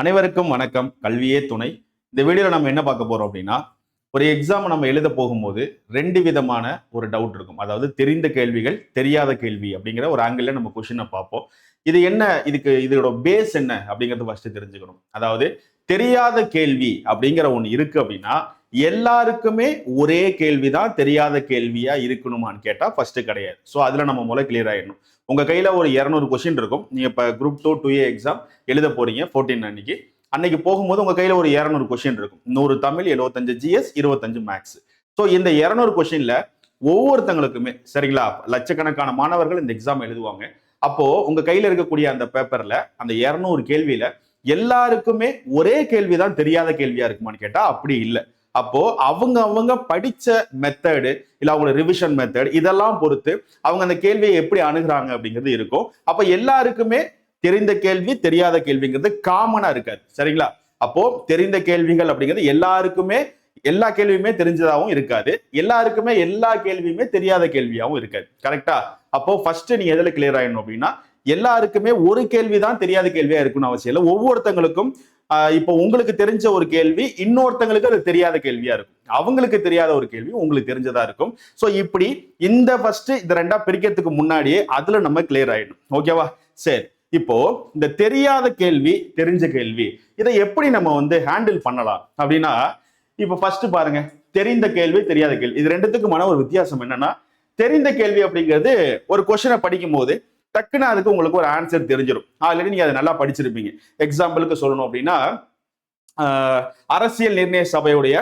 அனைவருக்கும் வணக்கம். கல்வியே துணை. இந்த வீடியோவில் நம்ம என்ன பார்க்க போறோம் அப்படின்னா ஒரு எக்ஸாம் நம்ம எழுத போகும்போது ரெண்டு விதமான ஒரு டவுட் இருக்கும். அதாவது தெரிந்த கேள்விகள் தெரியாத கேள்வி அப்படிங்கிற ஒரு ஆங்கிள் நம்ம கொஷினை பார்ப்போம். இது என்ன? இதுக்கு இதோட பேஸ் என்ன? அப்படிங்கிறது ஃபர்ஸ்ட் தெரிஞ்சுக்கணும். அதாவது தெரியாத கேள்வி அப்படிங்கிற ஒன்று இருக்கு அப்படின்னா எல்லாருக்குமே ஒரே கேள்வி தான் தெரியாத கேள்வியா இருக்கணுமான்னு கேட்டா ஃபர்ஸ்ட் கிடையாது. ஸோ அதுல நம்ம முதல்ல கிளியர் ஆயிடணும். உங்கள் கையில் ஒரு இரநூறு கொஷின் இருக்கும். நீங்கள் இப்போ group two two A exam எழுத போறீங்க ஃபோர்டீன் அன்னைக்கு. அன்னைக்கு போகும்போது உங்கள் கையில் ஒரு இரநூறு கொஷின் இருக்கும். நூறு தமிழ் எழுபத்தஞ்சு ஜிஎஸ் இருபத்தஞ்சு மேக்ஸ் ஸோ இந்த இரநூறு கொஷினில் ஒவ்வொருத்தங்களுக்குமே சரிங்களா? லட்சக்கணக்கான மாணவர்கள் இந்த எக்ஸாம் எழுதுவாங்க. அப்போது உங்கள் கையில் இருக்கக்கூடிய அந்த பேப்பரில் அந்த இரநூறு கேள்வியில் எல்லாருக்குமே ஒரே கேள்விதான் தெரியாத கேள்வியாக இருக்குமான்னு கேட்டால் அப்படி இல்லை. அப்போ அவங்க அவங்க படிச்ச மெத்தடு இல்ல அவங்களோட ரிவிஷன் மெத்தட் இதெல்லாம் பொறுத்து அவங்க அந்த கேள்வியை எப்படி அணுகிறாங்க அப்படிங்கிறது இருக்கும். அப்ப எல்லாருக்குமே தெரிந்த கேள்வி தெரியாத கேள்விங்கிறது காமனா இருக்காது. சரிங்களா? அப்போ தெரிந்த கேள்விகள் அப்படிங்கிறது எல்லாருக்குமே எல்லா கேள்வியுமே தெரிஞ்சதாகவும் இருக்காது. எல்லாருக்குமே எல்லா கேள்வியுமே தெரியாத கேள்வியாகவும் இருக்காது. கரெக்டா அப்போ ஃபர்ஸ்ட் நீங்க எதுல கிளியர் ஆயிடணும் அப்படின்னா எல்லாருக்குமே ஒரு கேள்வி தான் தெரியாத கேள்வியா இருக்குன்னு அவசியம் இல்லை. ஒவ்வொருத்தங்களுக்கும் இப்போ உங்களுக்கு தெரிஞ்ச ஒரு கேள்வி இன்னொருத்தங்களுக்கு அது தெரியாத கேள்வியா இருக்கும். அவங்களுக்கு தெரியாத ஒரு கேள்வி உங்களுக்கு தெரிஞ்சதா இருக்கும். ஸோ இப்படி இந்த ஃபர்ஸ்ட் இந்த ரெண்டா பிரிக்கிறதுக்கு முன்னாடியே அதுல நம்ம கிளியர் ஆயிடும் ஓகேவா சரி. இப்போ இந்த தெரியாத கேள்வி தெரிஞ்ச கேள்வி இதை எப்படி நம்ம வந்து ஹேண்டில் பண்ணலாம்? அப்படின்னா இப்போ ஃபர்ஸ்ட் பாருங்க. தெரிந்த கேள்வி தெரியாத கேள்வி. இது ரெண்டுத்துக்குமான ஒரு வித்தியாசம் என்னன்னா தெரிந்த கேள்வி அப்படிங்கிறது ஒரு கொஷனை படிக்கும் போது டக்குன்னு அதுக்கு உங்களுக்கு ஒரு ஆன்சர் தெரிஞ்சிடும் ஆல்ரெடி நீங்க அதை நல்லா படிச்சிருப்பீங்க. எக்ஸாம்பிளுக்கு சொல்லணும் அப்படின்னா ஆஹ், அரசியல் நிர்ணய சபையுடைய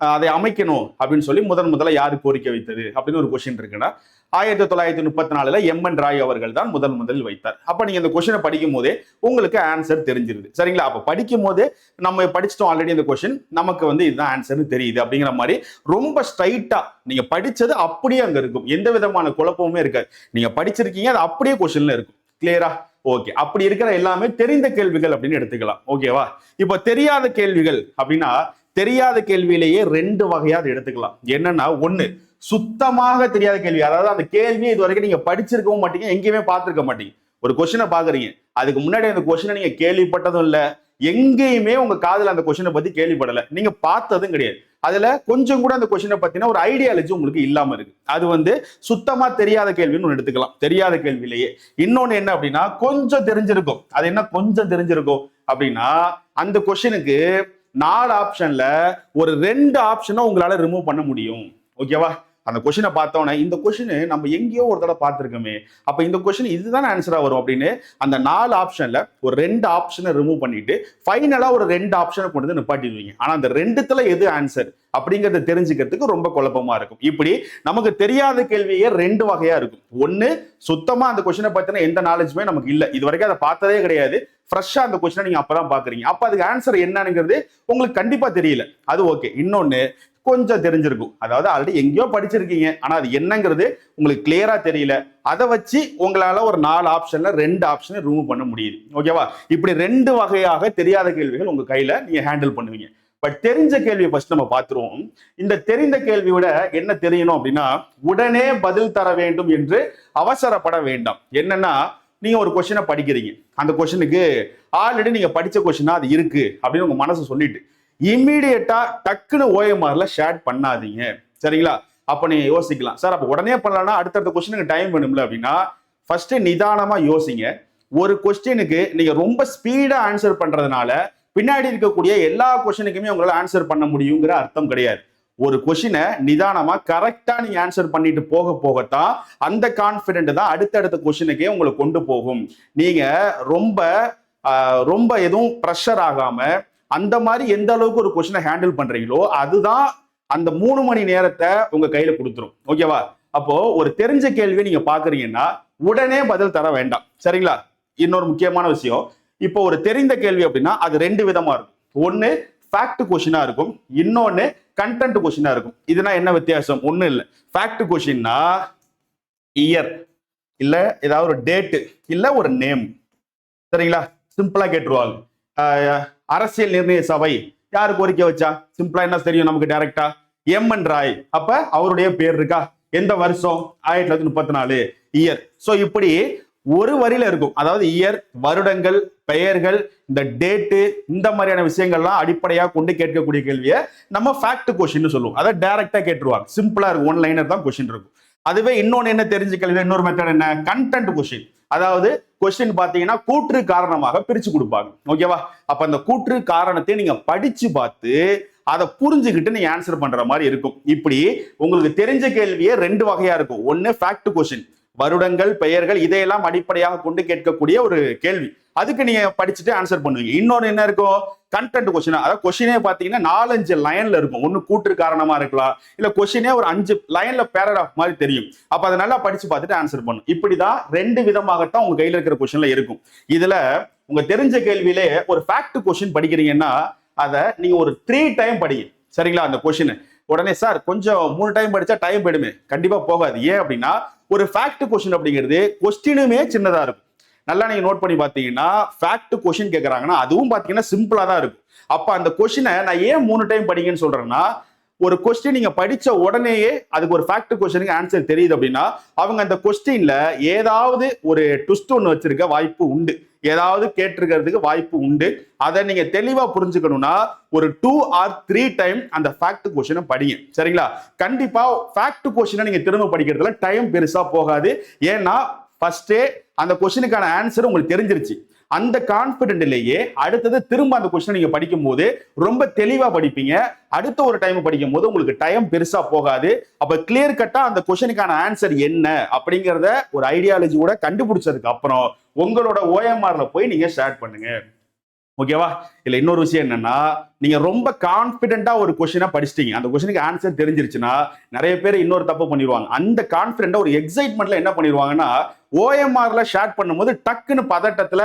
அதை அமைக்கணும் அப்படின்னு சொல்லி முதன் முதல்ல யாரு கோரிக்கை வைத்தது அப்படின்னு ஒரு கொஸ்டின் இருக்குன்னா ஆயிரத்தி தொள்ளாயிரத்தி முப்பத்தி நாலுல எம் என் ராய் அவர்கள் தான் முதல் முதலில் வைத்தார். அப்ப நீங்க இந்த கொஸ்டினை படிக்கும் போதே உங்களுக்கு ஆன்சர் தெரிஞ்சிருது. சரிங்களா? அப்ப படிக்கும் போதே நம்ம படிச்சிட்டோம் ஆல்ரெடி இந்த கொஸ்டின் நமக்கு வந்து இதுதான் ஆன்சர்னு தெரியுது அப்படிங்கிற மாதிரி ரொம்ப ஸ்ட்ரைட்டா நீங்க படிச்சது அப்படியே அங்க இருக்கும். எந்த விதமான குழப்பமுமே இருக்காது. நீங்க படிச்சிருக்கீங்க அது அப்படியே கொஸ்டின்ல இருக்கும். கிளியரா ஓகே அப்படி இருக்கிற எல்லாமே தெரிந்த கேள்விகள் அப்படின்னு எடுத்துக்கலாம். ஓகேவா இப்போ தெரியாத கேள்விகள் அப்படின்னா தெரியாத கேள்வியிலேயே ரெண்டு வகையாக எடுத்துக்கலாம். என்னன்னா ஒண்ணு சுத்தமாக தெரியாத கேள்வி. அதாவது அந்த கேள்வியை இது வரைக்கும் நீங்க படிச்சிருக்கவும் மாட்டீங்க எங்கேயுமே பார்த்திருக்க மாட்டீங்க. ஒரு கொஸ்டினை பாக்குறீங்க அதுக்கு முன்னாடி அந்த கொஸ்டினை நீங்க கேள்விப்பட்டதும் இல்ல. எங்கேயுமே உங்க காதல அந்த கொஸ்டினை பத்தி கேள்விப்படல. நீங்க பார்த்ததும் கிடையாது. அதுல கொஞ்சம் கூட அந்த கொஸ்டினை பத்தின ஒரு ஐடியாலஜி உங்களுக்கு இல்லாம இருக்கு. அது வந்து சுத்தமா தெரியாத கேள்வின்னு ஒன்று எடுத்துக்கலாம். தெரியாத கேள்வியிலேயே இன்னொன்னு என்ன அப்படின்னா கொஞ்சம் தெரிஞ்சிருக்கும். அது என்ன கொஞ்சம் தெரிஞ்சிருக்கும் அப்படின்னா அந்த கொஸ்டினுக்கு நாலு ஆப்ஷன்ல ஒரு ரெண்டு ஆப்ஷனை உங்களால ரிமூவ் பண்ண முடியும். ஓகேவா அந்த கொஷினை பார்த்தோன்னே இந்த கொஷின் நம்ம எங்கேயோ ஒரு தடவை பார்த்துருக்கோமே அப்போ இந்த கொஷின் இதுதான் ஆன்சராக வரும் அப்படின்னு அந்த நாலு ஆப்ஷனில் ஒரு ரெண்டு ஆப்ஷனை ரிமூவ் பண்ணிட்டு ஃபைனலாக ஒரு ரெண்டு ஆப்ஷனை கொண்டு வந்து நிப்பாட்டிடுவீங்க. ஆனால் அந்த ரெண்டுத்தில் எது ஆன்சர் அப்படிங்கிறத தெரிஞ்சுக்கிறதுக்கு ரொம்ப குழப்பமா இருக்கும். இப்படி நமக்கு தெரியாத கேள்வியே ரெண்டு வகையா இருக்கும். ஒன்று சுத்தமாக அந்த கொஷினை பத்தின எந்த நாலேஜுமே நமக்கு இல்லை. இது வரைக்கும் அதை பார்த்ததே கிடையாது. ஃப்ரெஷ்ஷாக அந்த கொஸ்டினை அப்போ தான் பார்க்குறீங்க. அப்போ அதுக்கு ஆன்சர் என்னங்கிறது உங்களுக்கு கண்டிப்பாக தெரியல. அது ஓகே இன்னொன்று கொஞ்சம் தெரிஞ்சிருக்கும். அதாவது ஆல்ரெடி எங்கேயோ படிச்சிருக்கீங்க. ஆனால் அது என்னங்கிறது உங்களுக்கு கிளியராக தெரியல. அதை வச்சு உங்களால் ஒரு நாலு ஆப்ஷனில் ரெண்டு ஆப்ஷனை ரிமூவ் பண்ண முடியுது. ஓகேவா இப்படி ரெண்டு வகையாக தெரியாத கேள்விகள் உங்கள் கையில் நீங்கள் ஹேண்டில் பண்ணுவீங்க. பட் தெரிஞ்ச கேள்வியை ஃபர்ஸ்ட் நம்ம பார்த்துருவோம். இந்த தெரிந்த கேள்வி விட என்ன தெரியணும் அப்படின்னா உடனே பதில் தர வேண்டும் என்று அவசரப்பட வேண்டாம். என்னன்னா நீங்க ஒரு கொஷினை படிக்கிறீங்க. அந்த கொஷனுக்கு ஆல்ரெடி நீங்க படிச்ச கொஷினா அது இருக்கு. அப்படின்னு உங்க மனசு சொல்லிட்டு இம்மீடியட்டா டக்குன்னு ஓஎம்ஆர்ல ஷேர் பண்ணாதீங்க. சரிங்களா? அப்ப நீங்க யோசிக்கலாம். சார் அப்ப உடனே பண்ணலாம்னா அடுத்தடுத்த கொஸ்டினுக்கு டைம் வேணும்ல அப்படின்னா ஃபர்ஸ்ட் நிதானமா யோசிங்க. ஒரு கொஸ்டினுக்கு நீங்க ரொம்ப ஸ்பீடா ஆன்சர் பண்றதுனால பின்னாடி இருக்கக்கூடிய எல்லா கொஸ்டினுக்குமே உங்களால ஆன்சர் பண்ண முடியுங்கிற அர்த்தம் கிடையாது. ஒரு கொஷினை நிதானமா கரெக்டா நீங்கள் ஆன்சர் பண்ணிட்டு போக போகத்தான் அந்த கான்பிடென்ட் தான் அடுத்தடுத்த கொஷினுக்கே உங்களை கொண்டு போகும். நீங்க ரொம்ப ரொம்ப எதுவும் ப்ரெஷர் ஆகாம அந்த மாதிரி எந்த அளவுக்கு ஒரு கொஷினை ஹேண்டில் பண்றீங்களோ அதுதான் அந்த மூணு மணி நேரத்தை உங்க கையில கொடுத்துரும். ஓகேவா அப்போ ஒரு தெரிஞ்ச கேள்வியை நீங்க பாக்குறீங்கன்னா உடனே பதில் தர வேண்டாம். சரிங்களா? இன்னொரு முக்கியமான விஷயம். இப்போ ஒரு தெரிந்த கேள்வி அப்படின்னா அது ரெண்டு விதமா இருக்கும். ஒன்னு ஃபேக்ட் கொஷினா இருக்கும். இன்னொன்னு கண்டென்ட் கொஷினா இருக்கும். இதுனா என்ன வித்தியாசம்? ஒன்றும் இல்லை. ஃபேக்ட் கொஷின்னா இயர் இல்ல ஏதாவது ஒரு டேட்டு இல்ல ஒரு நேம் சரிங்களா? சிம்பிளா கேட்டுருவாங்க. அரசியல் நிர்ணய சபை. யாரு கோரிக்கை வச்சா? சிம்பிளா என்ன தெரியும் நமக்கு டைரக்டா எம் என் ராய். அப்ப அவருடைய பேர் இருக்கா? எந்த வருஷம்? ஆயிரத்தி தொள்ளாயிரத்தி முப்பத்தி நாலு இயர் சோ இப்படி ஒரு வரியில இருக்கும். அதாவது இயர் வருடங்கள் பெயர்கள் இந்த டேட்டு இந்த மாதிரியான விஷயங்கள்லாம் அடிப்படையா கொண்டு கேட்கக்கூடிய கேள்வியை நம்ம ஃபேக்ட் கொஸ்டின் சொல்லுவோம். அதை டைரக்டா கேட்டுருவாங்க. சிம்பிளா இருக்கும். ஒன் லைனர் தான் கொஸ்டின் இருக்கும். அதுவே இன்னொன்னு என்ன தெரிஞ்சுக்கல? இன்னொரு மெத்தட் என்ன? கண்டென்ட் கொஸ்டின் அதாவது கொஸ்டின் பாத்தீங்கன்னா கூற்று காரணமாக பிரிச்சு கொடுப்பாங்க. ஓகேவா அப்ப அந்த கூற்று காரணத்தை நீங்க படிச்சு பார்த்து அதை புரிஞ்சுக்கிட்டு நீங்க ஆன்சர் பண்ற மாதிரி இருக்கும். இப்படி உங்களுக்கு தெரிஞ்ச கேள்வியே ரெண்டு வகையா இருக்கும். ஒன்னு ஃபேக்ட் கொஸ்டின் வருடங்கள் பெயர்கள் இதையெல்லாம் அடிப்படையாக கொண்டு கேட்கக்கூடிய ஒரு கேள்வி. அதுக்கு நீங்க படிச்சுட்டு ஆன்சர் பண்ணுவீங்க. இன்னொன்று என்ன இருக்கும்? கண்டென்ட் கொஸ்டின் அதாவது கொஸ்டினே பார்த்தீங்கன்னா நாலஞ்சு லைன்ல இருக்கும். ஒன்று கூற்று காரணமா இருக்கலாம். இல்லை கொஸ்டினே ஒரு அஞ்சு லைன்ல பேராகிராஃப் மாதிரி தெரியும். அப்போ அதை நல்லா படிச்சு பார்த்துட்டு ஆன்சர் பண்ணும் இப்படிதான் ரெண்டு விதமாகத்தான் உங்க கையில் இருக்கிற கொஸ்டின்ல இருக்கும். இதுல உங்க தெரிஞ்ச கேள்வியிலே ஒரு ஃபேக்ட் கொஸ்டின் படிக்கிறீங்கன்னா அதை நீங்க ஒரு த்ரீ டைம் படிங்க. சரிங்களா? அந்த கொஸ்டின் உடனே சார் கொஞ்சம் மூணு டைம் படிச்சா டைம் போயிடுமே. கண்டிப்பா போகாது. ஏன் அப்படின்னா ஒரு ஃபேக்ட் கொஸ்டின் அப்படிங்கிறது கொஸ்டினுமே சின்னதா இருக்கும். நல்லா நீங்க நோட் பண்ணி பாத்தீங்கன்னா ஃபேக்ட் கொஷின் கேட்கறாங்கன்னா அதுவும் பாத்தீங்கன்னா சிம்பிளா தான் இருக்கும். அப்ப அந்த கொஷினை நான் ஏன் மூணு டைம் படிங்கன்னு சொல்றேன்னா ஒரு கொஸ்டின் நீங்க படிச்ச உடனேயே அதுக்கு ஒரு ஃபேக்ட் கொஸ்டினுக்கு ஆன்சர் தெரியுது அப்படின்னா அவங்க அந்த கொஸ்டின்ல ஏதாவது ஒரு ட்விஸ்ட் ஒன்று வச்சிருக்க வாய்ப்பு உண்டு. ஏதாவது கேட்டிருக்கிறதுக்கு வாய்ப்பு உண்டு. அதை நீங்க தெளிவா புரிஞ்சுக்கணும்னா ஒரு டூ ஆர் த்ரீ டைம் அந்த ஃபேக்ட் கொஸ்டினை படிங்க. சரிங்களா? கண்டிப்பா ஃபேக்ட் கொஸ்டினை நீங்க திரும்ப படிக்கிறதுல டைம் பெருசா போகாது. ஏன்னா ஃபர்ஸ்டே அந்த கொஸ்டினுக்கான ஆன்சர் உங்களுக்கு தெரிஞ்சிருச்சு. அந்த கான்பிடென்ட்லேயே அடுத்தது திரும்ப அந்த கொஸ்டின் நீங்க படிக்கும் போது ரொம்ப தெளிவா படிப்பீங்க. அடுத்த ஒரு டைம் படிக்கும் போது உங்களுக்கு டைம் பெருசா போகாது. அப்ப கிளியர் கட்டா அந்த கொஸ்டினுக்கான ஆன்சர் என்ன அப்படிங்கிறத ஒரு ஐடியாலஜி கூட கண்டுபிடிச்சதுக்கு அப்புறம் உங்களோட ஓஎம்ஆர்ல போய் நீங்க ஸ்டார்ட் பண்ணுங்க. ஓகேவா இல்லை இன்னொரு விஷயம் என்னன்னா நீங்க ரொம்ப கான்பிடென்ட்டா ஒரு கொஸ்டினா படிச்சிட்டீங்க. அந்த கொஸ்டினுக்கு ஆன்சர் தெரிஞ்சிருச்சுன்னா நிறைய பேர் இன்னொரு தப்பு பண்ணிடுவாங்க. அந்த கான்பிடென்ட்டா ஒரு எக்ஸைட்மெண்ட்ல என்ன பண்ணிடுவாங்கன்னா ஓஎம்ஆர்ல ஷேர் பண்ணும்போது டக்குன்னு பதட்டத்துல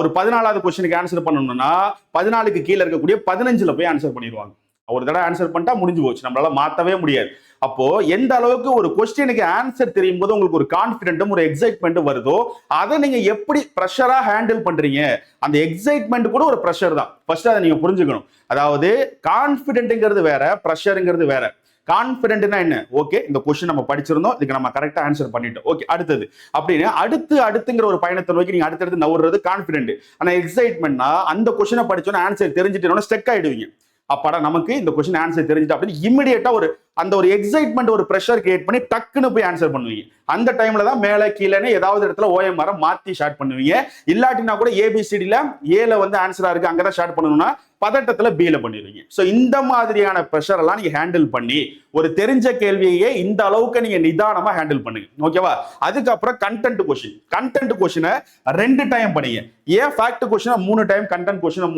ஒரு பதினாலாவது கொஸ்டினுக்கு ஆன்சர் பண்ணணும்னா பதினாலுக்கு கீழே இருக்கக்கூடிய பதினஞ்சுல போய் ஆன்சர் பண்ணிடுவாங்க. ஒரு தடவை ஆன்சர் பண்ணிட்டா முடிஞ்சு போச்சு. நம்மளால மாத்தவே முடியாது. அப்போ எந்த அளவுக்கு ஒரு கொஸ்டினுக்கு ஆன்சர் தெரியும் போது உங்களுக்கு ஒரு கான்பிடென்ட்டும் ஒரு எக்ஸைட்மெண்ட்டும் வருதோ அதை நீங்க எப்படி ப்ரெஷரா ஹேண்டில் பண்றீங்க? அந்த எக்ஸைட்மெண்ட் கூட ஒரு ப்ரெஷர் தான். ஃபர்ஸ்ட் அதை நீங்க புரிஞ்சுக்கணும். அதாவது கான்பிடென்ட்ங்கிறது வேற ப்ரெஷருங்கிறது வேற. கான்பிடென்ட்னா என்ன? ஓகே இந்த கொஸ்டின் நம்ம படிச்சிருந்தோம். இதுக்கு நம்ம கரெக்டா ஆன்சர் பண்ணிட்டோம். ஓகே அடுத்தது. அப்படின்னு அடுத்து அடுத்துங்கிற ஒரு பயணத்தை நோக்கி நீங்க அடுத்தடுத்து நவுறது கான்பிடென்ட் ஆனா எக்ஸைட்மெண்ட்னா அந்த கொஸ்டினை படிச்சோன்னா ஆன்சர் தெரிஞ்சுட்டு ஸ்டெக் ஆயிடுவீங்க. அப்பாடா நமக்கு இந்த கொஸ்டின் ஆன்சர் தெரிஞ்சுட்டு அப்படின்னு இமிடியேட்டா ஒரு அந்த ஒரு எக்ஸைட்மெண்ட் ஒரு ப்ரெஷர் கிரியேட் பண்ணி டக்குன்னு போய் ஆன்சர் பண்ணுவீங்க. அந்த டைம்ல தான் மேலே கீழேன்னு ஏதாவது இடத்துல ஓஎம்ஆர் மாத்தி ஷார்ட் பண்ணுவீங்க. இல்லாட்டினா கூட ஏபிசிடியில ஏல வந்து ஆன்சரா இருக்கு அங்கதான் ஷார்ட் பண்ணணும்னா பதட்டத்துல பில பண்ணிடுவீங்க. ஸோ இந்த மாதிரியான ப்ரெஷர் எல்லாம் நீங்க ஹேண்டில் பண்ணி ஒரு தெரிஞ்ச கேள்வியே இந்த அளவுக்கு நீங்க நிதானமா ஹேண்டில் பண்ணுங்க. ஓகேவா அதுக்கப்புறம் கண்டென்ட் கொஸ்டின் கண்டென்ட் கொஸ்டினை ரெண்டு டைம் பண்ணுங்க. ஏன் ஃபேக்ட் கொஸ்டினை மூணு டைம் கண்டென்ட் கொஸ்டினை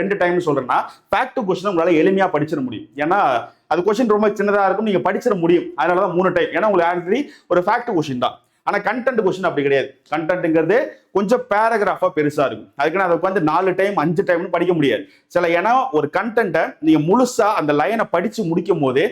ரெண்டு டைம் சொல்றேன்னா ஃபேக்ட் கொஸ்டினை உங்களால எளிமையா படிச்சிட முடியும். ஏன்னா அது கொஸ்டின் ரொம்ப சின்னதாக இருக்கும். நீங்கள் படிச்சிட முடியும். அதனால தான் மூணு டைம் ஏன்னா உங்களுக்கு ஆன்சரி ஒரு ஃபேக்ட் கொஸ்டின் தான். ஆனால் கண்டென்ட் கொஸ்டின் அப்படி கிடையாது. கண்டென்ட்டுங்கிறது கொஞ்சம் பேராகிராஃபா பெருசா இருக்கும். அதுக்குன்னு அதை உட்காந்து நாலு டைம் அஞ்சு டைம்னு படிக்க முடியாது. சில ஏன்னா ஒரு கண்டென்ட்டை நீங்க முழுசா அந்த லைனை படிச்சு முடிக்கும் போதே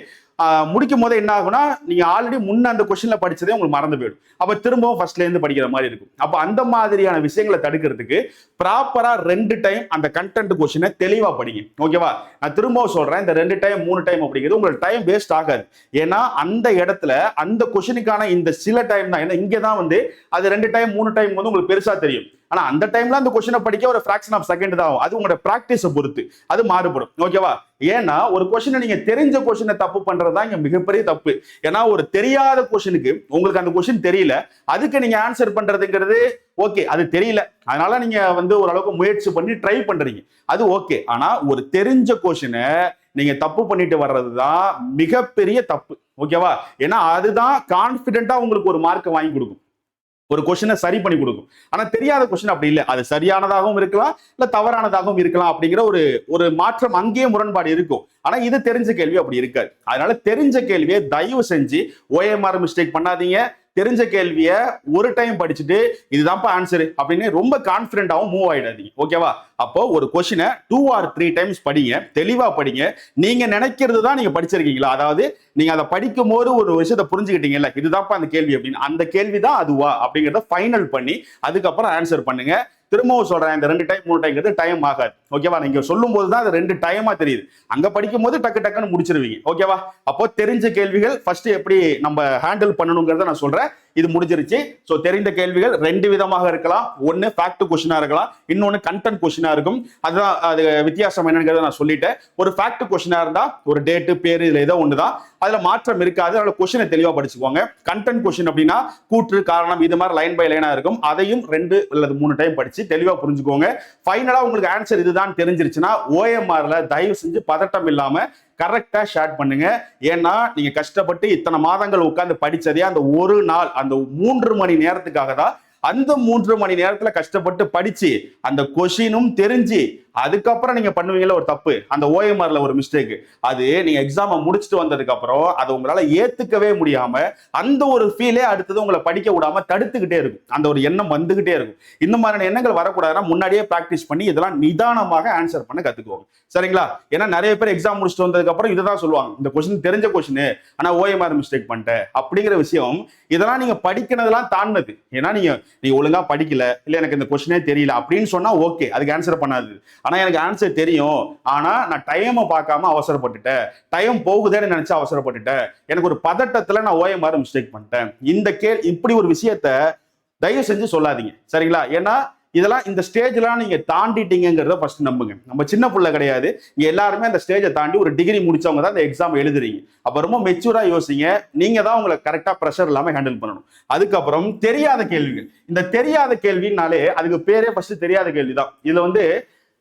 முடிக்கும் போது என்ன ஆகும்னா நீங்க ஆல்ரெடி முன்ன அந்த கொஸ்டின்ல படிச்சதே உங்களுக்கு மறந்து போயிடும். அப்ப திரும்பவும் ஃபர்ஸ்ட்ல இருந்து படிக்கிற மாதிரி இருக்கும். அப்ப அந்த மாதிரியான விஷயங்களை தடுக்கிறதுக்கு ப்ராப்பரா ரெண்டு டைம் அந்த கண்டென்ட் கொஸ்டினை தெளிவா படிங்க. ஓகேவா நான் திரும்பவும் சொல்றேன் இந்த ரெண்டு டைம் மூணு டைம் அப்படிங்கிறது உங்களுக்கு டைம் வேஸ்ட் ஆகாது. ஏன்னா அந்த இடத்துல அந்த கொஸ்டினுக்கான இந்த சில டைம் தான். ஏன்னா இங்கே தான் வந்து அது ரெண்டு டைம் மூணு டைம் வந்து உங்களுக்கு பெருசா தெரியும். ஆனா அந்த டைம்ல அந்த கொஸ்டினை படிக்க ஒரு ஃபிராக்ஷன் ஆஃப் செகண்ட் தான் ஆகும். அது உங்களோட பிராக்டிஸை பொறுத்து. அது மாறுபடும். ஓகேவா ஏன்னா ஒரு கொஸ்டினை நீங்க தெரிஞ்ச கொஸ்டினை தப்பு பண்றதுதான் இங்க மிகப்பெரிய தப்பு. ஏன்னா ஒரு தெரியாத கொஸ்டினுக்கு உங்களுக்கு அந்த கொஸ்டின் தெரியல. அதுக்கு நீங்க ஆன்சர் பண்றதுங்கிறது ஓகே அது தெரியல. அதனால நீங்க வந்து ஓரளவுக்கு முயற்சி பண்ணி ட்ரை பண்றீங்க. அது ஓகே ஆனா ஒரு தெரிஞ்ச கொஸ்டினை நீங்க தப்பு பண்ணிட்டு வர்றது தான் மிகப்பெரிய தப்பு. ஓகேவா ஏன்னா அதுதான் கான்பிடென்ட்டா உங்களுக்கு ஒரு மார்க்கை வாங்கி கொடுக்கும். ஒரு கொஷினை சரி பண்ணி கொடுக்கும். ஆனா தெரியாத கொஷின் அப்படி இல்லை. அது சரியானதாகவும் இருக்கலாம் இல்ல தவறானதாகவும் இருக்கலாம் அப்படிங்கிற ஒரு ஒரு மாற்றம் அங்கேயே முரண்பாடு இருக்கும். ஆனா இது தெரிஞ்ச கேள்வி அப்படி இருக்காது. அதனால தெரிஞ்ச கேள்வியை தயவு செஞ்சு ஓஎம்ஆர் மிஸ்டேக் பண்ணாதீங்க. தெரிஞ்ச கேள்வியை ஒரு டைம் படிச்சுட்டு இதுதான்ப்பா ஆன்சர் அப்படின்னு ரொம்ப கான்பிடென்டாவும் மூவ் ஆயிடாதீங்க. ஓகேவா அப்போ ஒரு கொஷினை டூ ஆர் த்ரீ டைம்ஸ் படிங்க. தெளிவா படிங்க. நீங்க நினைக்கிறது தான் நீங்க படிச்சிருக்கீங்களா? அதாவது நீங்க அதை படிக்கும் போது ஒரு விஷயத்தை புரிஞ்சுக்கிட்டீங்கல்ல? இதுதான்ப்பா அந்த கேள்வி அப்படின்னு. அந்த கேள்வி தான் அதுவா? அப்படிங்கிறத ஃபைனல் பண்ணி அதுக்கப்புறம் ஆன்சர் பண்ணுங்க. திரும்பவும் சொல்றேன் இந்த ரெண்டு டைம் மூணு டைம்ங்கிறது டைம் ஆகாது. ஓகேவா நீங்க சொல்லும் போது தான் அது ரெண்டு டைமா தெரியுது. அங்க படிக்கும் போது டக்கு டக்குன்னு முடிச்சிருவீங்க. ஓகேவா அப்போ தெரிஞ்ச கேள்விகள் ஃபர்ஸ்ட் எப்படி நம்ம ஹேண்டில் பண்ணணுங்கிறத நான் சொல்றேன். இது முடிஞ்சிருச்சு. ஸோ தெரிந்த கேள்விகள் ரெண்டு விதமாக இருக்கலாம். ஒன்று ஃபேக்ட் கொஷினாக இருக்கலாம். இன்னொன்று கண்டென்ட் கொஷினாக இருக்கும். அதுதான் அது வித்தியாசம் என்னங்கிறத நான் சொல்லிட்டேன். ஒரு ஃபேக்ட் கொஷினாக இருந்தால் ஒரு டேட்டு பேர் இதில் ஏதோ ஒன்று தான் அதில் மாற்றம் இருக்காது. அதனால கொஷினை தெளிவாக படிச்சுக்கோங்க. கண்டென்ட் கொஷின் அப்படின்னா கூற்று காரணம் இது மாதிரி லைன் பை லைனாக இருக்கும். அதையும் ரெண்டு அல்லது மூணு டைம் படித்து தெளிவாக புரிஞ்சுக்கோங்க. ஃபைனலாக உங்களுக்கு ஆன்சர் இதுதான் தெரிஞ்சிருச்சுன்னா ஓஎம்ஆரில் தயவு செஞ்சு பதட்டம் இல்லாமல் கரெக்டா ஷேர் பண்ணுங்க. ஏன்னா நீங்க கஷ்டப்பட்டு இத்தனை மாதங்கள் உட்கார்ந்து படிச்சதே அந்த ஒரு நாள் அந்த மூன்று மணி நேரத்துக்காக தான் அந்த மூன்று மணி நேரத்துல கஷ்டப்பட்டு படிச்சு அந்த கொஷினும் தெரிஞ்சு அதுக்கப்புறம் நீங்க பண்ணுவீங்கல்ல ஒரு தப்பு. அந்த ஓஎம்ஆர்ல ஒரு மிஸ்டேக் அது நீங்க எக்ஸாமை முடிச்சுட்டு வந்ததுக்கு அப்புறம் அதை உங்களால ஏத்துக்கவே முடியாம அந்த ஒரு ஃபீலே அடுத்தது உங்களை படிக்க விடாம தடுத்துக்கிட்டே இருக்கும். அந்த ஒரு எண்ணம் வந்துகிட்டே இருக்கும். இந்த மாதிரியான எண்ணங்கள் வரக்கூடாதுன்னா முன்னாடியே பிராக்டிஸ் பண்ணி இதெல்லாம் நிதானமாக ஆன்சர் பண்ண கத்துக்குவோம் சரிங்களா? ஏன்னா நிறைய பேர் எக்ஸாம் முடிச்சுட்டு வந்ததுக்கு அப்புறம் இதுதான் சொல்லுவாங்க. இந்த கொஸ்டின் தெரிஞ்ச கொஸ்டின் ஆனா ஓஎம்ஆர் மிஸ்டேக் பண்ணிட்டேன் அப்படிங்கிற விஷயம் இதெல்லாம் நீங்க படிக்கிறதெல்லாம் தாண்டினது. ஏன்னா நீங்க நீங்க ஒழுங்கா படிக்கல. இல்ல எனக்கு இந்த கொஸ்டினே தெரியல. அப்படின்னு சொன்னா ஓகே அதுக்கு ஆன்சர் பண்ணாது. ஆனா எனக்கு ஆன்சர் தெரியும். ஆனா நான் டைமை பார்க்காம அவசரப்பட்டுட்டேன். டைம் போகுதேன்னு நினைச்சு அவசரப்பட்டுட்டேன். எனக்கு ஒரு பதட்டத்துல நான் ஓஎம்ஆர் மிஸ்டேக் பண்ணிட்டேன். இந்த கேள் இப்படி ஒரு விஷயத்த தயவு செஞ்சு சொல்லாதீங்க. சரிங்களா? ஏன்னா இதெல்லாம் இந்த ஸ்டேஜ்லாம் நீங்க தாண்டிட்டீங்கிறத ஃபர்ஸ்ட் நம்புங்க. நம்ம சின்ன பிள்ளை கிடையாது. இங்க எல்லாருமே அந்த ஸ்டேஜை தாண்டி ஒரு டிகிரி முடிச்சவங்க தான் இந்த எக்ஸாம் எழுதுறீங்க. அப்ப ரொம்ப மெச்சூரா யோசிங்க. நீங்க தான் உங்களை கரெக்டா ப்ரெஷர் இல்லாம ஹேண்டில் பண்ணணும். அதுக்கப்புறம் தெரியாத கேள்விகள். இந்த தெரியாத கேள்வினாலே அதுக்கு பேரே ஃபர்ஸ்ட் தெரியாத கேள்வி தான் இதுல வந்து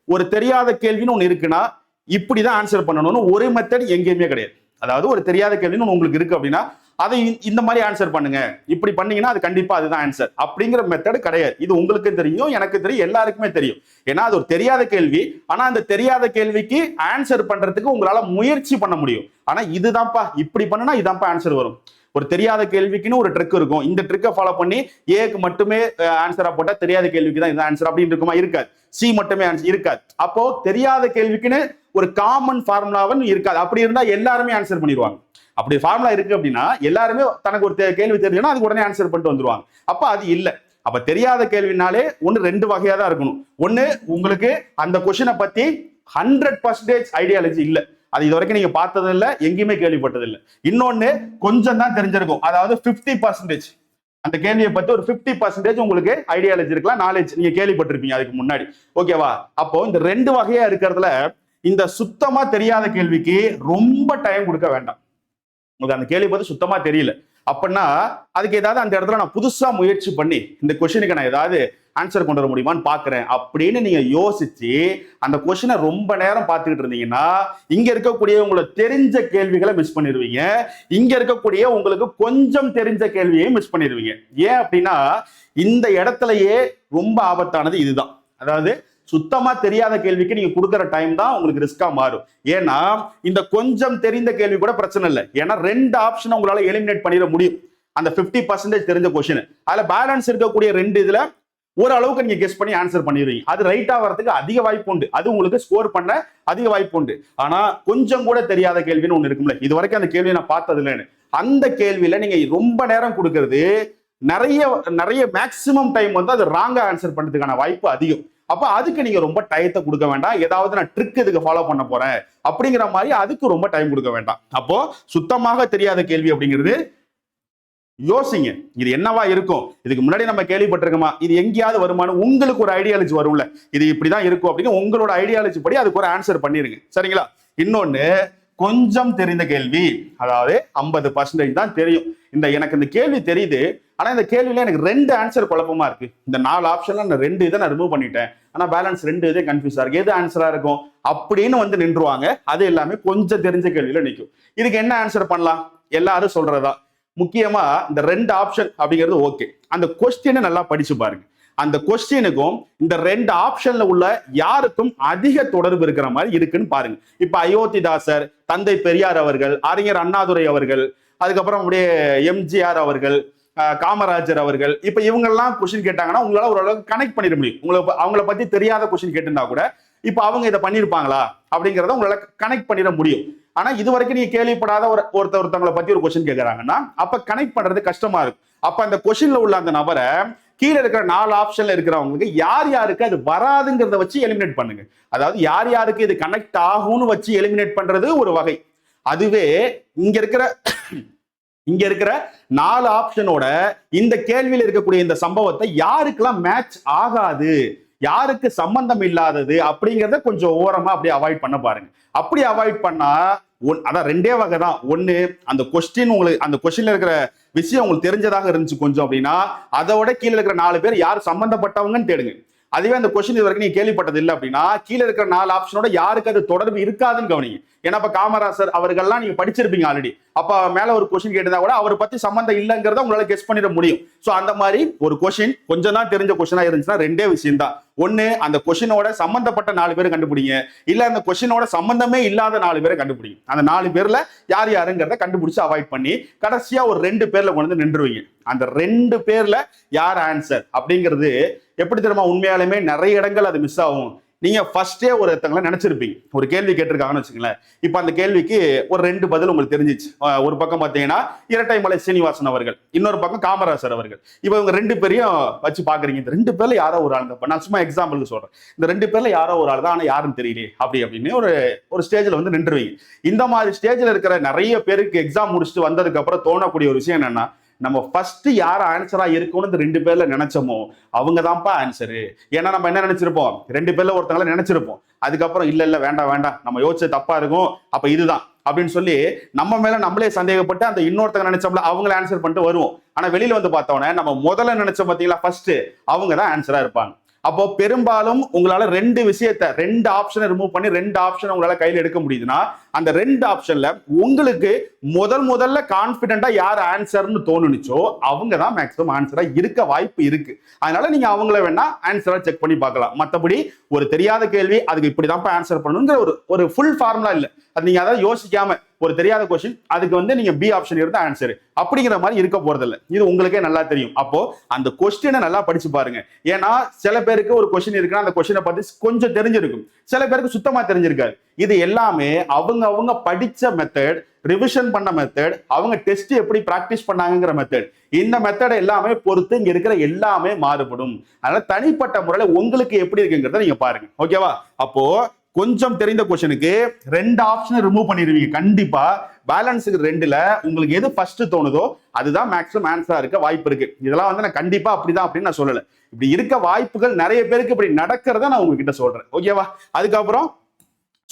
ஒரு தெரியாத கேள்வின்னு ஒன்று இருக்குன்னா இப்படிதான் ஆன்சர் பண்ணணும்னு ஒரு மெத்தட் எங்கேயுமே கிடையாது. அதாவது ஒரு தெரியாத கேள்வின்னு ஒன்று உங்களுக்கு இருக்கு அப்படின்னா அதை இந்த- மாதிரி ஆன்சர் பண்ணுங்க. இப்படி பண்ணீங்கன்னா அது கண்டிப்பா அதுதான் ஆன்சர் அப்படிங்கிற மெத்தடு கிடையாது. இது உங்களுக்கு தெரியும் எனக்கு தெரியும் எல்லாருக்குமே தெரியும். ஏன்னா அது ஒரு தெரியாத கேள்வி. ஆனா அந்த தெரியாத கேள்விக்கு ஆன்சர் பண்றதுக்கு உங்களால முயற்சி பண்ண முடியும். ஆனா இதுதான்ப்பா இப்படி பண்ணுனா இதான்ப்பா ஆன்சர் வரும். ஒரு தெரியாத கேள்விக்குன்னு ஒரு ட்ரிக் இருக்கும். இந்த ட்ரிக்கை ஃபாலோ பண்ணி ஏக்கு மட்டுமே ஆன்சரா போட்டா தெரியாத கேள்விக்கு தான் இது ஆன்சர் அப்படின்னு இருக்குமா? இருக்காது. சி மட்டுமே ஆன்சர் இருக்காது. அப்போ தெரியாத கேள்விக்குன்னு ஒரு காமன் ஃபார்முலாவும் இருக்காது. அப்படி இருந்தா எல்லாருமே ஆன்சர் பண்ணிடுவாங்க. அப்படி ஃபார்முலா இருக்கு அப்படின்னா எல்லாருமே தனக்கு ஒரு தே- கேள்வி தெரிஞ்சுன்னா அதுக்கு உடனே ஆன்சர் பண்ணிட்டு வந்துருவாங்க. அப்ப அது இல்லை. அப்ப தெரியாத கேள்வினாலே ஒன்னு ரெண்டு வகையா தான் இருக்கணும். ஒன்று உங்களுக்கு அந்த கொஷினை பத்தி ஹண்ட்ரட் பர்சன்டேஜ் ஐடியாலஜி இல்ல. அது இது வரைக்கும் நீங்க பார்த்தது எங்கேயுமே கேள்விப்பட்டது இல்ல. இன்னொன்னு கொஞ்சம் தான் தெரிஞ்சிருக்கும். அதாவது 50% பர்சன்டேஜ் அந்த கேள்வியை பத்தி ஒரு 50% பர்சன்டேஜ் உங்களுக்கு ஐடியாலஜி இருக்கலாம் நாலேஜ் நீங்க கேள்விப்பட்டிருப்பீங்க அதுக்கு முன்னாடி. ஓகேவா அப்போ இந்த ரெண்டு வகையா இருக்கிறதுல இந்த சுத்தமா தெரியாத கேள்விக்கு ரொம்ப டைம் கொடுக்க வேண்டாம். உங்களுக்கு அந்த கேள்வி பத்தி சுத்தமா தெரியல. அப்படின்னா அதுக்கு ஏதாவது அந்த இடத்துல நான் புதுசா முயற்சி பண்ணி இந்த கொஸ்டினுக்கு நான் ஏதாவது ஆன்சர் கொண்டு வர முடியுமான்னு பாக்குறேன் அப்படின்னு நீங்க யோசிச்சு அந்த கொஸ்டினை ரொம்ப நேரம் பார்த்துக்கிட்டு இருந்தீங்கன்னா இங்க இருக்கக்கூடிய உங்களுக்கு தெரிஞ்ச கேள்விகளை மிஸ் பண்ணிடுவீங்க. இங்க இருக்கக்கூடிய உங்களுக்கு கொஞ்சம் தெரிஞ்ச கேள்வியையும் மிஸ் பண்ணிடுவீங்க. ஏன் அப்படின்னா இந்த இடத்துலயே ரொம்ப ஆபத்தானது இதுதான். அதாவது சுத்தமா தெரியாத கேள்விக்கு நீங்க கொடுக்குற டைம் தான் உங்களுக்கு ரிஸ்கா மாறும். ஏன்னா இந்த கொஞ்சம் தெரிந்த கேள்வி கூட பிரச்சனை இல்லை. ஏன்னா ரெண்டு ஆப்ஷன் உங்களால எலிமினேட் பண்ணிட முடியும். அந்த 50% பர்சன்டேஜ் தெரிஞ்ச கொஸ்டின் அதுல பேலன்ஸ் இருக்கக்கூடிய ரெண்டு இதுல ஓரளவுக்கு நீங்க கெஸ் பண்ணி ஆன்சர் பண்ணிடுவீங்க. அது ரைட்டா வரதுக்கு அதிக வாய்ப்பு உண்டு. அது உங்களுக்கு ஸ்கோர் பண்ண அதிக வாய்ப்பு உண்டு. ஆனா கொஞ்சம் கூட தெரியாத கேள்வின்னு ஒண்ணு இருக்கும்ல. இது வரைக்கும் அந்த கேள்வியை நான் பார்த்தது இல்லைன்னு அந்த கேள்வியில நீங்க ரொம்ப நேரம் கொடுக்கறது நிறைய நிறைய மேக்சிமம் டைம் வந்து அது ராங்கா ஆன்சர் பண்றதுக்கான வாய்ப்பு அதிகம். அப்ப அதுக்கு நீங்க ரொம்ப டயத்தை கொடுக்க வேண்டாம். ஏதாவது நான் ட்ரிக் இதுக்கு ஃபாலோ பண்ண போறேன். அப்படிங்கிற மாதிரி அதுக்கு ரொம்ப டைம் கொடுக்க வேண்டாம். அப்போ சுத்தமாக தெரியாத கேள்வி அப்படிங்கிறது யோசிங்க. இது என்னவா இருக்கும்? இதுக்கு முன்னாடி நம்ம கேள்விப்பட்டிருக்கோமா? இது எங்கேயாவது வருமானம்? உங்களுக்கு ஒரு ஐடியாலஜி வரும்ல. இது இப்படிதான் இருக்கும் அப்படின்னு உங்களோட ஐடியாலஜி படி அதுக்கு ஒரு ஆன்சர் பண்ணிருங்க. சரிங்களா? இன்னொன்னு கொஞ்சம் தெரிந்த கேள்வி. அதாவது ஐம்பது பர்சன்டேஜ் தான் தெரியும். இந்த எனக்கு இந்த கேள்வி தெரியுது. ஆனா இந்த கேள்வியில எனக்கு ரெண்டு ஆன்சர் குழப்பமா இருக்கு. இந்த நாலு ஆப்ஷன்ல நான் ரெண்டு இதை நான் ரிமூவ் பண்ணிட்டேன். ஆனா பேலன்ஸ் ரெண்டு இதே கன்ஃபியூஸா இருக்கு. எது ஆன்சரா இருக்கும்? அப்படின்னு வந்து நின்றுவாங்க. அது எல்லாமே கொஞ்சம் தெரிஞ்ச கேள்வியில நிற்கும் இதுக்கு என்ன ஆன்சர் பண்ணலாம்? எல்லாரும் சொல்றதா? முக்கியமா இந்த ரெண்டு ஆப்ஷன் அப்படிங்கிறது ஓகே அந்த கொஸ்டினை நல்லா படிச்சு பாருங்க. அந்த கொஸ்டினுக்கும் இந்த ரெண்டு ஆப்ஷன்ல உள்ள யாருக்கும் அதிக தொடர்பு இருக்கிற மாதிரி இருக்குன்னு பாருங்க. இப்ப அயோத்திதாசர் தந்தை பெரியார் அவர்கள் அறிஞர் அண்ணாதுரை அவர்கள் அதுக்கப்புறம் அப்படியே எம்ஜிஆர் அவர்கள் காமராஜர் அவர்கள் இப்ப இவங்கெல்லாம் கொஸ்டின் கேட்டாங்கன்னா உங்களால ஓரளவுக்கு கனெக்ட் பண்ணிட முடியும். உங்களை அவங்கள பத்தி தெரியாத கொஸ்டின் கேட்டிருந்தா கூட இப்ப அவங்க இதை பண்ணிருப்பாங்களா அப்படிங்கிறத உங்களால கனெக்ட் பண்ணிட முடியும். ஆனா இது வரைக்கும் நீங்க கேள்விப்படாத ஒரு ஒருத்தர் ஒருத்தவங்களை பத்தி ஒரு கொஸ்டின் கேட்கறாங்கன்னா அப்ப கனெக்ட் பண்றது கஷ்டமா இருக்கும் அப்ப அந்த கொஸ்டின்ல உள்ள அந்த நபரை கீழே இருக்கிற நாலு ஆப்ஷன்ல இருக்கிறவங்களுக்கு யார் யாருக்கு அது வராதுங்கிறத வச்சு எலிமினேட் பண்ணுங்க. அதாவது யார் யாருக்கு இது கனெக்ட் ஆகும்னு வச்சு எலிமினேட் பண்றது ஒரு வகை. அதுவே இங்க இருக்கிற இங்க இருக்கிற நாலு ஆப்ஷனோட இந்த கேள்வியில் இருக்கக்கூடிய இந்த சம்பவத்தை யாருக்கெல்லாம் மேட்ச் ஆகாது யாருக்கு சம்பந்தம் இல்லாதது அப்படிங்கிறத கொஞ்சம் ஓரமா அப்படியே அவாய்ட் பண்ண பாருங்க. அப்படி அவாய்ட் பண்ணா ஒன் அதான் ரெண்டே வகை தான். ஒன்று அந்த கொஸ்டின் உங்களுக்கு அந்த கொஸ்டின்ல இருக்கிற விஷயம் உங்களுக்கு தெரிஞ்சதாக இருந்துச்சு கொஞ்சம் அப்படின்னா அதோட கீழே இருக்கிற நாலு பேர் யார் சம்பந்தப்பட்டவங்கன்னு தேடுங்க. அதுவே அந்த கொஸ்டின் இது வரைக்கும் நீங்க கேள்விப்பட்டது இல்லை அப்படின்னா கீழே இருக்கிற நாலு ஆப்ஷனோட யாருக்கு அது தொடர்பு இருக்காதுன்னு கவனிங்க. ஏன்னா இப்ப காமராசர் அவர்கள்லாம் நீங்க படிச்சிருப்பீங்க ஆல்ரெடி அப்ப மேல ஒரு கொஸ்டின் கேட்டதா கூட அவரை பத்தி சம்பந்தம் இல்லைங்கிறத உங்களால கெஸ் பண்ணிட முடியும். சோ அந்த மாதிரி ஒரு கொஸ்டின் கொஞ்சம் தான் தெரிஞ்ச கொஸ்டினா இருந்துச்சுன்னா ரெண்டே விஷயம் தான் ஒண்ணு அந்த கொஸ்டினோட சம்பந்தப்பட்ட நாலு பேரை கண்டுபிடிங்க. இல்ல அந்த கொஸ்டினோட சம்பந்தமே இல்லாத நாலு பேரை கண்டுபிடிங்க. அந்த நாலு பேர்ல யார் யாருங்கிறத கண்டுபிடிச்சு அவாய்ட் பண்ணி கடைசியா ஒரு ரெண்டு பேர்ல கொண்டு வந்து நின்றுவீங்க. அந்த ரெண்டு பேர்ல யார் ஆன்சர் அப்படிங்கிறது எப்படி தெரியுமா? உண்மையாலுமே நிறைய இடங்கள் அது மிஸ் ஆகும். நீங்க ஃபர்ஸ்டே ஒருத்தங்களை நினைச்சிருப்பீங்க. ஒரு கேள்வி கேட்டிருக்காங்கன்னு வச்சுங்களேன் இப்போ அந்த கேள்விக்கு ஒரு ரெண்டு பதில் உங்களுக்கு தெரிஞ்சிச்சு. ஒரு பக்கம் பார்த்தீங்கன்னா இரட்டைமலை சீனிவாசன் அவர்கள் இன்னொரு பக்கம் காமராசர் அவர்கள். இப்போ இவங்க ரெண்டு பேரையும் வச்சு பாக்குறீங்க இந்த ரெண்டு பேர்ல யாரோ ஒரு ஆளுங்க நான் சும்மா எக்ஸாம்பிளுக்கு சொல்றேன். இந்த ரெண்டு பேர்ல யாரோ ஒரு ஆள் தான். ஆனா யாருன்னு தெரியலையே. அப்படி அப்படின்னு ஒரு ஒரு ஸ்டேஜ்ல வந்து நின்றுவீங்க. இந்த மாதிரி ஸ்டேஜ்ல இருக்கிற நிறைய பேருக்கு எக்ஸாம் முடிச்சுட்டு வந்ததுக்கு அப்புறம் தோணக்கூடிய ஒரு விஷயம் என்னன்னா நம்ம ஃபர்ஸ்ட் யார் ஆன்சரா இருக்கும்னு இந்த ரெண்டு பேர்ல நினைச்சோமோ அவங்க தான்ப்பா ஆன்சரு ஏன்னா நம்ம என்ன நினைச்சிருப்போம்? ரெண்டு பேர்ல ஒருத்தங்கள நினைச்சிருப்போம். அதுக்கப்புறம் இல்ல இல்ல வேண்டாம் வேண்டாம். நம்ம யோசிச்சது தப்பா இருக்கும். அப்ப இதுதான். அப்படின்னு சொல்லி நம்ம மேல நம்மளே சந்தேகப்பட்டு அந்த இன்னொருத்தங்க நினைச்சோம்ல அவங்கள ஆன்சர் பண்ணிட்டு வருவோம். ஆனா வெளியில வந்து பார்த்தோன்னே நம்ம முதல்ல நினைச்சோம் பாத்தீங்களா ஃபர்ஸ்ட் அவங்க தான் ஆன்சரா இருப்பாங்க. அப்போ பெரும்பாலும் உங்களால ரெண்டு விஷயத்த ரெண்டு ஆப்ஷனை ரிமூவ் பண்ணி ரெண்டு ஆப்ஷனை உங்களால கையில் எடுக்க முடியுதுன்னா அந்த ரெண்டு ஆப்ஷன்ல உங்களுக்கு முதல் முதல்ல கான்பிடண்டா யார் ஆன்சர்னு தோணுச்சோ அவங்க தான் மேக்ஸிமம் ஆன்சரா இருக்க வாய்ப்பு இருக்கு. அதனால நீங்க அவங்கள வேணா ஆன்சரா செக் பண்ணி பார்க்கலாம். மற்றபடி ஒரு தெரியாத கேள்வி அதுக்கு இப்படிதான் ஆன்சர் பண்ணணுங்கிற ஒரு ஒரு ஃபுல் ஃபார்முலா இல்லை. அது நீங்க அதாவது யோசிக்காம ஒரு தெரியாத கொஸ்டின் அதுக்கு வந்து நீங்க பி ஆப்ஷன் இருந்தா ஆன்சர் அப்படிங்கிற மாதிரி இருக்க போறது இல்லை இது உங்களுக்கே நல்லா தெரியும். அப்போ அந்த கொஸ்டினை நல்லா படிச்சு பாருங்க. ஏன்னா சில பேருக்கு ஒரு கொஸ்டின் இருக்குன்னா அந்த கொஸ்டினை பார்த்து கொஞ்சம் தெரிஞ்சிருக்கும். சில பேருக்கு சுத்தமா தெரிஞ்சிருக்காது. இது எல்லாமே அவங்க அவங்க படிச்ச மெத்தட் ரிவிஷன் பண்ண மெத்தட் அவங்க டெஸ்ட் எப்படி ப்ராக்டிஸ் பண்ணாங்கங்கிற மெத்தட் இந்த மெத்தட் எல்லாமே பொறுத்து இங்க இருக்கிற எல்லாமே மாறுபடும். அதனால தனிப்பட்ட முறையில உங்களுக்கு எப்படி இருக்குங்கிறத நீங்க பாருங்க. ஓகேவா அப்போ கொஞ்சம் தெரிந்த கொஸ்டினுக்கு ரெண்டு ஆப்ஷனை ரிமூவ் பண்ணிடுவீங்க. கண்டிப்பா பேலன்ஸுக்கு ரெண்டுல உங்களுக்கு எது ஃபர்ஸ்ட் தோணுதோ அதுதான் மேக்ஸிமம் ஆன்சரா இருக்க வாய்ப்பு இருக்கு. இதெல்லாம் வந்து நான் கண்டிப்பா அப்படிதான் அப்படின்னு நான் சொல்லல. இப்படி இருக்க வாய்ப்புகள் நிறைய பேருக்கு இப்படி நடக்கிறத நான் உங்ககிட்ட சொல்றேன். ஓகேவா அதுக்கப்புறம்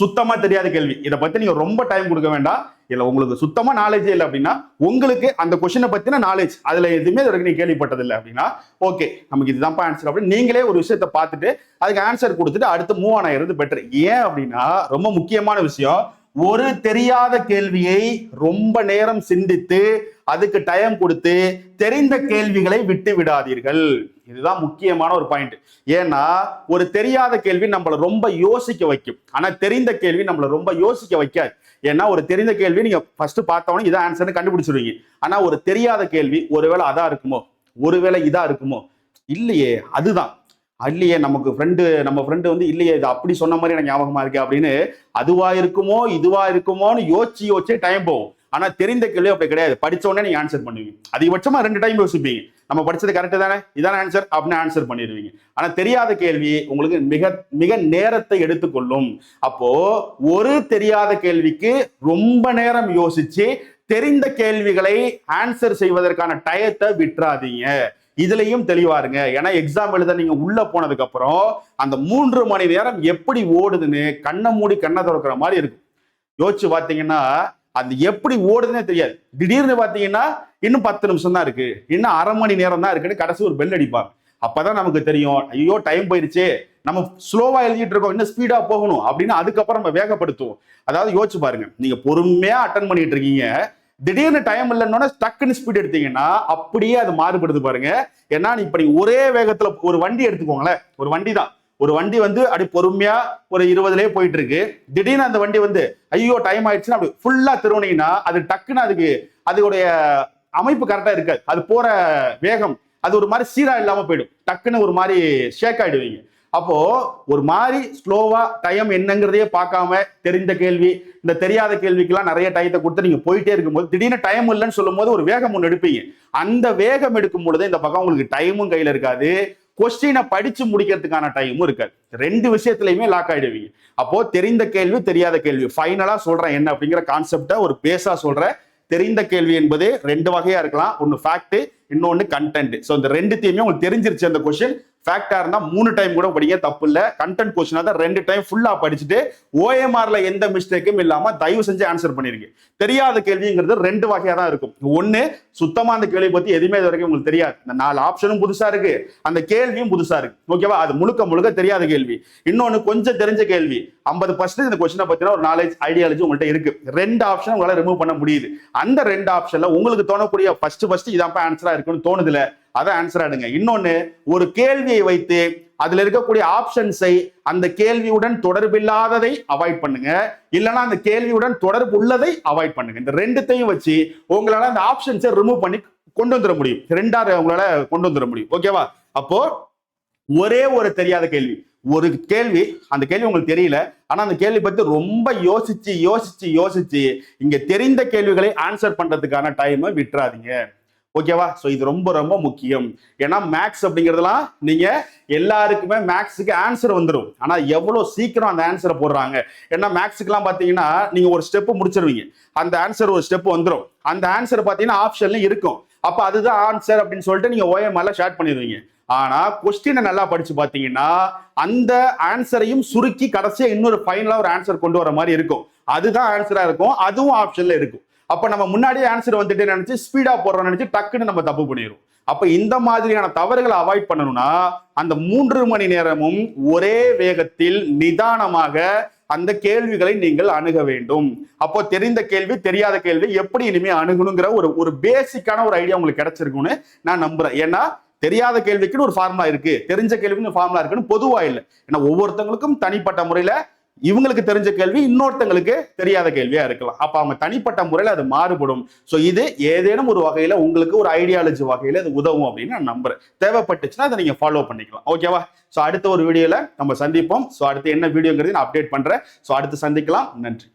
சுத்தமா தெரியாத கேள்வி. இதை பத்தி நீங்க ரொம்ப டைம் கொடுக்க வேண்டாம். இல்ல உங்களுக்கு சுத்தமா நாலேஜே இல்லை அப்படின்னா உங்களுக்கு அந்த கொஸ்டினை பத்தின நாலேஜ் அதுல எதுவுமே இது நீ கேள்விப்பட்டதில்லை கேள்விப்பட்டது இல்லை அப்படின்னா ஓகே நமக்கு இதுதான்ப்பா ஆன்சர் அப்படின்னு நீங்களே ஒரு விஷயத்த பார்த்துட்டு அதுக்கு ஆன்சர் கொடுத்துட்டு அடுத்து மூவ் ஆன் ஆகிறது பெட்டர் ஏன் அப்படின்னா ரொம்ப முக்கியமான விஷயம் ஒரு தெரியாத கேள்வியை ரொம்ப நேரம் சிந்தித்து அதுக்கு டைம் கொடுத்து தெரிந்த கேள்விகளை விட்டு விடாதீர்கள். இதுதான் முக்கியமான ஒரு பாயிண்ட் ஏன்னா ஒரு தெரியாத கேள்வி நம்மளை ரொம்ப யோசிக்க வைக்கும். ஆனா தெரிந்த கேள்வி நம்மளை ரொம்ப யோசிக்க வைக்காது. ஏன்னா ஒரு தெரிந்த கேள்வி நீங்க ஃபர்ஸ்ட் பார்த்தவொடனே இதான் ஆன்சர்னு கண்டுபிடிச்சிருவீங்க. ஆனா ஒரு தெரியாத கேள்வி ஒருவேளை அதா இருக்குமோ? ஒருவேளை இதா இருக்குமோ? இல்லையே அதுதான். இல்லையே நமக்கு ஃப்ரெண்டு நம்ம ஃப்ரெண்டு வந்து இல்லையே இது அப்படி சொன்ன மாதிரி எனக்கு ஞாபகமா இருக்கு அப்படின்னு அதுவா இருக்குமோ இதுவா இருக்குமோன்னு யோசிச்சு யோசிச்சே டைம் போகும். ஆனா தெரிந்த கேள்வி அப்படி கிடையாது. படிச்ச உடனே நீங்க ஆன்சர் பண்ணுவீங்க. அதிகபட்சமா ரெண்டு டைம் யோசிப்பீங்க. நம்ம படிச்சது கரெக்ட் தானே? இதான ஆன்சர் அப்படின்னு ஆன்சர் பண்ணிடுவீங்க. ஆனா தெரியாத கேள்வி உங்களுக்கு மிக மிக நேரத்தை எடுத்துக்கொள்ளும். அப்போ ஒரு தெரியாத கேள்விக்கு ரொம்ப நேரம் யோசிச்சு தெரிந்த கேள்விகளை ஆன்சர் செய்வதற்கான டயத்தை விட்டுறாதீங்க. இதுலயும் தெளிவாருங்க ஏன்னா எக்ஸாம் எழுத நீங்க உள்ள போனதுக்கு அப்புறம் அந்த மூன்று மணி நேரம் எப்படி ஓடுதுன்னு கண்ணை மூடி கண்ணை திறக்கிற மாதிரி இருக்கும். யோசிச்சு பார்த்தீங்கன்னா அது எப்படி ஓடுதுன்னே தெரியாது. திடீர்னு பார்த்தீங்கன்னா இன்னும் பத்து நிமிஷம் தான் இருக்கு. இன்னும் அரை மணி நேரம் தான் இருக்குன்னு கடைசி ஒரு பெல் அடிப்பாங்க. அப்பதான் நமக்கு தெரியும் ஐயோ டைம் போயிருச்சு. நம்ம ஸ்லோவா எழுதிட்டு இருக்கோம் இன்னும் ஸ்பீடா போகணும் அப்படின்னு அதுக்கப்புறம் நம்ம வேகப்படுத்துவோம். அதாவது யோசிச்சு பாருங்க நீங்க பொறுமையா அட்டன் பண்ணிட்டு இருக்கீங்க. திடீர்னு டைம் இல்லைன்னா டக்குன்னு ஸ்பீட் எடுத்தீங்கன்னா அப்படியே அது மாறுபடுது பாருங்க. ஏன்னா இப்ப நீங்க ஒரே வேகத்துல ஒரு வண்டி எடுத்துக்கோங்களேன். ஒரு வண்டி தான் ஒரு வண்டி வந்து அப்படி பொறுமையா ஒரு இருபதுலயே போயிட்டு இருக்கு திடீர்னு அந்த வண்டி வந்து ஐயோ டைம் ஆயிடுச்சுன்னா அப்படி ஃபுல்லா திருவுனீங்கன்னா அது டக்குன்னு அதுக்கு அதோடைய அமைப்பு கரெக்டா இருக்காது. அது போற வேகம் அது ஒரு மாதிரி சீரா இல்லாம போயிடும். டக்குன்னு ஒரு மாதிரி ஷேக் ஆயிடுவீங்க. அப்போ ஒரு மாதிரி ஸ்லோவா டைம் என்னங்கிறதையே பார்க்காம தெரிந்த கேள்வி இந்த தெரியாத கேள்விக்கெல்லாம் நிறைய டயத்தை கொடுத்து நீங்க போயிட்டே இருக்கும்போது திடீர்னு டைம் இல்லைன்னு சொல்லும் போது ஒரு வேகம் ஒன்று எடுப்பீங்க. அந்த வேகம் எடுக்கும் பொழுது இந்த பக்கம் உங்களுக்கு டைமும் கையில இருக்காது. கொஸ்டினை படிச்சு முடிக்கிறதுக்கான டைமும் இருக்காது. ரெண்டு விஷயத்துலையுமே லாக் ஆயிடுவீங்க. அப்போ தெரிந்த கேள்வி தெரியாத கேள்வி. ஃபைனலா சொல்றேன் என்ன அப்படிங்கிற கான்செப்டை ஒரு பேஸா சொல்றேன் தெரிந்த கேள்வி என்பது ரெண்டு வகையா இருக்கலாம். ஒன்னு ஃபேக்ட் இன்னொன்னு கண்டென்ட் ஸோ இந்த ரெண்டுத்தையுமே உங்களுக்கு தெரிஞ்சிருச்சு அந்த கொஸ்டின் ஃபேக்டா இருந்தா மூணு டைம் கூட படிங்க தப்பு இல்ல கண்டென்ட் கொஸ்டினா தான் ரெண்டு டைம் ஃபுல்லா படிச்சுட்டு ஓஎம்ஆர்ல எந்த மிஸ்டேக்கும் இல்லாம தயவு செஞ்சு ஆன்சர் பண்ணிருங்க. தெரியாத கேள்விங்கிறது ரெண்டு வகையா தான் இருக்கும். ஒண்ணு சுத்தமா அந்த கேள்வி பத்தி எதுவுமே இது வரைக்கும் உங்களுக்கு தெரியாது. இந்த நாலு ஆப்ஷனும் புதுசா இருக்கு. அந்த கேள்வியும் புதுசா இருக்கு. ஓகேவா அது முழுக்க முழுக்க தெரியாத கேள்வி. இன்னொன்னு கொஞ்சம் தெரிஞ்ச கேள்வி. ஐம்பது பர்சன்டேஜ் இந்த கொஸ்டினை பத்தின ஒரு நாலேஜ் ஐடியாலஜி உங்கள்கிட்ட இருக்கு. ரெண்டு ஆப்ஷன் உங்களால ரிமூவ் பண்ண முடியுது. அந்த ரெண்டு ஆப்ஷன்ல உங்களுக்கு தோணக்கூடிய ஃபர்ஸ்ட் ஃபர்ஸ்ட் இதான் ஆன்சரா இருக்குன்னு தோணுதுல. அதை ஆன்சர் ஆடுங்க. இன்னொன்னு ஒரு கேள்வியை வைத்து அதுல இருக்கக்கூடிய ஆப்ஷன்ஸை அந்த கேள்வியுடன் தொடர்பில்லாததை அவாய்ட் பண்ணுங்க. இல்லைன்னா அந்த கேள்வியுடன் தொடர்பு உள்ளதை அவாய்ட் பண்ணுங்க. இந்த ரெண்டுத்தையும் வச்சு உங்களால அந்த ஆப்ஷன்ஸை ரிமூவ் பண்ணி கொண்டு வந்துட முடியும். ரெண்டாவது உங்களால கொண்டு வந்துட முடியும். ஓகேவா அப்போ ஒரே ஒரு தெரியாத கேள்வி. ஒரு கேள்வி அந்த கேள்வி உங்களுக்கு தெரியல. ஆனா அந்த கேள்வி பத்தி ரொம்ப யோசிச்சு யோசிச்சு யோசிச்சு இங்க தெரிந்த கேள்விகளை ஆன்சர் பண்றதுக்கான டைமை விட்டுறாதீங்க. ஓகேவா ஸோ இது ரொம்ப ரொம்ப முக்கியம். ஏன்னா மேக்ஸ் அப்படிங்கிறதுலாம் நீங்கள் எல்லாருக்குமே மேக்ஸுக்கு ஆன்சர் வந்துடும் ஆனால் எவ்வளோ சீக்கிரம் அந்த ஆன்சரை போடுறாங்க? ஏன்னா மேக்ஸுக்குலாம் பார்த்தீங்கன்னா நீங்கள் ஒரு ஸ்டெப்பு முடிச்சிருவீங்க. அந்த ஆன்சர் ஒரு ஸ்டெப் வந்துடும் அந்த ஆன்சர் பார்த்தீங்கன்னா ஆப்ஷன்லையும் இருக்கும். அப்போ அதுதான் ஆன்சர் அப்படின்னு சொல்லிட்டு நீங்கள் ஓஎம்எல்லாம் ஷேர் பண்ணிடுவீங்க. ஆனால் கொஸ்டினை நல்லா படித்து பார்த்தீங்கன்னா அந்த ஆன்சரையும் சுருக்கி கடைசியாக இன்னொரு ஃபைனலாக ஒரு ஆன்சர் கொண்டு வர மாதிரி இருக்கும். அதுதான் ஆன்சராக இருக்கும். அதுவும் ஆப்ஷனில் இருக்கும். அப்ப நம்ம முன்னாடியே ஆன்சர் வந்துட்டு நினைச்சு ஸ்பீடா போடுறோம் நினைச்சு டக்குன்னு நம்ம தப்பு பண்ணிடுவோம் அப்ப இந்த மாதிரியான தவறுகளை அவாய்ட் பண்ணணும்னா அந்த மூன்று மணி நேரமும் ஒரே வேகத்தில் நிதானமாக அந்த கேள்விகளை நீங்கள் அணுக வேண்டும். அப்போ தெரிந்த கேள்வி தெரியாத கேள்வி எப்படி இனிமே அணுகணுங்கிற ஒரு ஒரு பேசிக்கான ஒரு ஐடியா உங்களுக்கு கிடைச்சிருக்கும்னு நான் நம்புறேன். ஏன்னா தெரியாத கேள்விக்குன்னு ஒரு ஃபார்முலா இருக்கு. தெரிஞ்ச கேள்விக்குன்னு ஃபார்முலா இருக்குன்னு பொதுவா இல்லை. ஏன்னா ஒவ்வொருத்தவங்களுக்கும் தனிப்பட்ட முறையில இவங்களுக்கு தெரிஞ்ச கேள்வி இன்னொருத்தங்களுக்கு தெரியாத கேள்வியா இருக்கலாம். அப்ப அவங்க தனிப்பட்ட முறையில அது மாறுபடும். சோ இது ஏதேனும் ஒரு வகையில உங்களுக்கு ஒரு ஐடியாலஜி வகையில அது உதவும் அப்படின்னு நான் நம்புறேன். தேவைப்பட்டுச்சுன்னா அதை நீங்க ஃபாலோ பண்ணிக்கலாம். ஓகேவா சோ அடுத்த ஒரு வீடியோல நம்ம சந்திப்போம். சோ அடுத்து என்ன வீடியோங்கிறது நான் அப்டேட் பண்றேன். சோ அடுத்து சந்திக்கலாம். நன்றி.